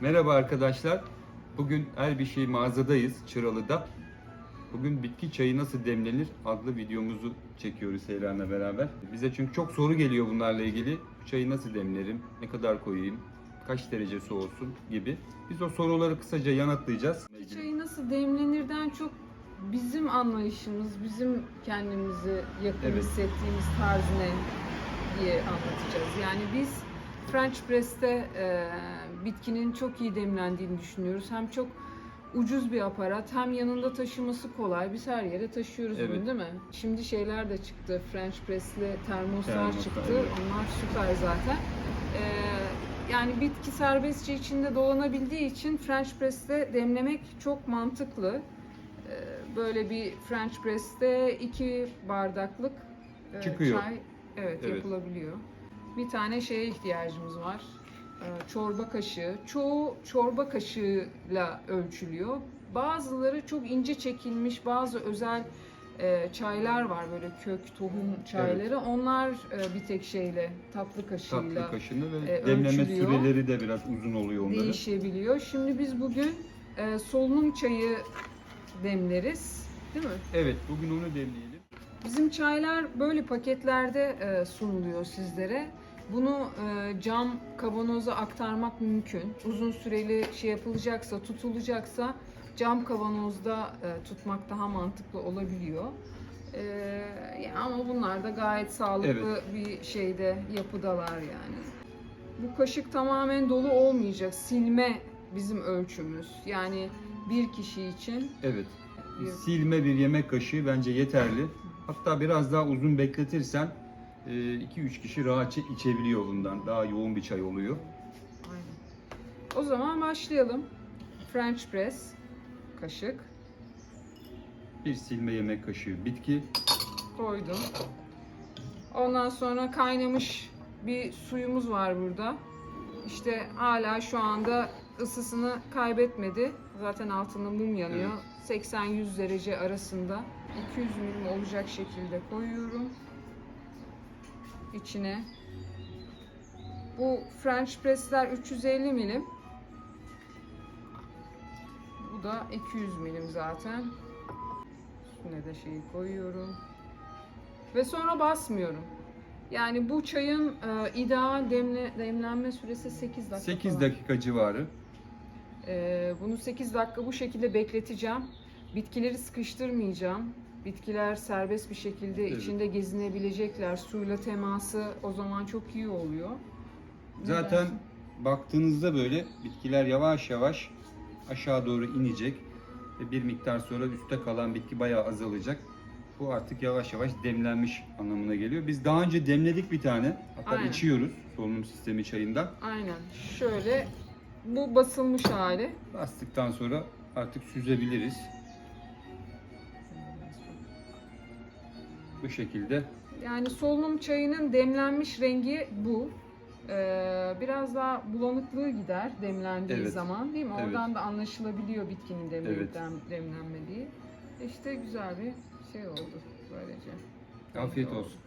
Merhaba arkadaşlar. Bugün her bir şey mağazadayız Çıralı'da. Bugün bitki çayı nasıl demlenir adlı videomuzu çekiyoruz Seyran'la beraber. Bize çünkü çok soru geliyor bunlarla ilgili. Çayı nasıl demlerim? Ne kadar koyayım? Kaç derecesi olsun gibi. Biz o soruları kısaca yanıtlayacağız. Çayı nasıl demlenirden çok bizim anlayışımız, bizim kendimizi yakın Evet. hissettiğimiz tarz ne diye anlatacağız. Yani biz French Press'te e, bitkinin çok iyi demlendiğini düşünüyoruz. Hem çok ucuz bir aparat hem yanında taşıması kolay. Biz her yere taşıyoruz Evet. bunu değil mi? Şimdi şeyler de çıktı. French Press'li termoslar Termoslar, çıktı. evet. Onlar süper zaten. E, yani bitki serbestçe içinde dolanabildiği için French Press'te demlemek çok mantıklı. Ee, Böyle bir French Press'te iki bardaklık e, Çıkıyor. çay evet, Evet. yapılabiliyor. Bir tane şeye ihtiyacımız var. Ee, Çorba kaşığı. Çoğu çorba kaşığıyla ölçülüyor. Bazıları çok ince çekilmiş, bazı özel e, çaylar var böyle kök, tohum çayları. Onlar e, bir tek şeyle, tatlı kaşığıyla Tatlı kaşını ve e, demleme ölçülüyor. süreleri de biraz uzun oluyor onların. değişebiliyor. Şimdi biz bugün solunum çayı demleriz. Değil mi? Evet bugün onu demleyelim. Bizim çaylar böyle paketlerde e, sunuluyor sizlere. Bunu e, cam kavanoza aktarmak mümkün. Uzun süreli şey yapılacaksa, tutulacaksa cam kavanozda e, tutmak daha mantıklı olabiliyor. E, ama bunlar da gayet sağlıklı bir şeyde yapıdalar yani. Bu kaşık tamamen dolu olmayacak. Silme bizim ölçümüz. Yani bir kişi için Evet. Bir- Silme bir yemek kaşığı bence yeterli. Hatta biraz daha uzun bekletirsen 2-3 kişi rahatça içebiliyor bundan. Daha yoğun bir çay oluyor. Aynen. O zaman başlayalım. French press kaşık Bir silme yemek kaşığı bitki. koydum. Ondan sonra kaynamış bir suyumuz var burada. İşte hala şu anda ısısını kaybetmedi. Zaten altında mum yanıyor. 80-100 derece arasında 200 milim olacak şekilde koyuyorum. İçine. Bu French press'ler 350 milim. Bu da 200 milim zaten. Üstüne de şeyi koyuyorum. Ve sonra basmıyorum. Yani bu çayın e, ideal demle, demlenme süresi 8 dakika 8 falan. dakika civarı. Ee, bunu 8 dakika bu şekilde bekleteceğim. Bitkileri sıkıştırmayacağım. Bitkiler serbest bir şekilde Evet. içinde gezinebilecekler. Suyla teması o zaman çok iyi oluyor. Zaten dersin? baktığınızda böyle bitkiler yavaş yavaş aşağı doğru inecek. Ve bir miktar sonra üstte kalan bitki bayağı azalacak. Bu artık yavaş yavaş demlenmiş anlamına geliyor. Biz daha önce demledik bir tane. Hatta Aynen. içiyoruz solunum sistemi çayından. Aynen. Şöyle bu basılmış hali. Bastıktan sonra artık süzebiliriz. Bu şekilde. Yani solunum çayının demlenmiş rengi bu. Ee, biraz daha bulanıklığı gider demlendiği Evet. zaman değil mi? Evet. Oradan da anlaşılabiliyor bitkinin demlenip Evet. dem- demlenmediği. İşte güzel bir şey oldu böylece. Afiyet olsun.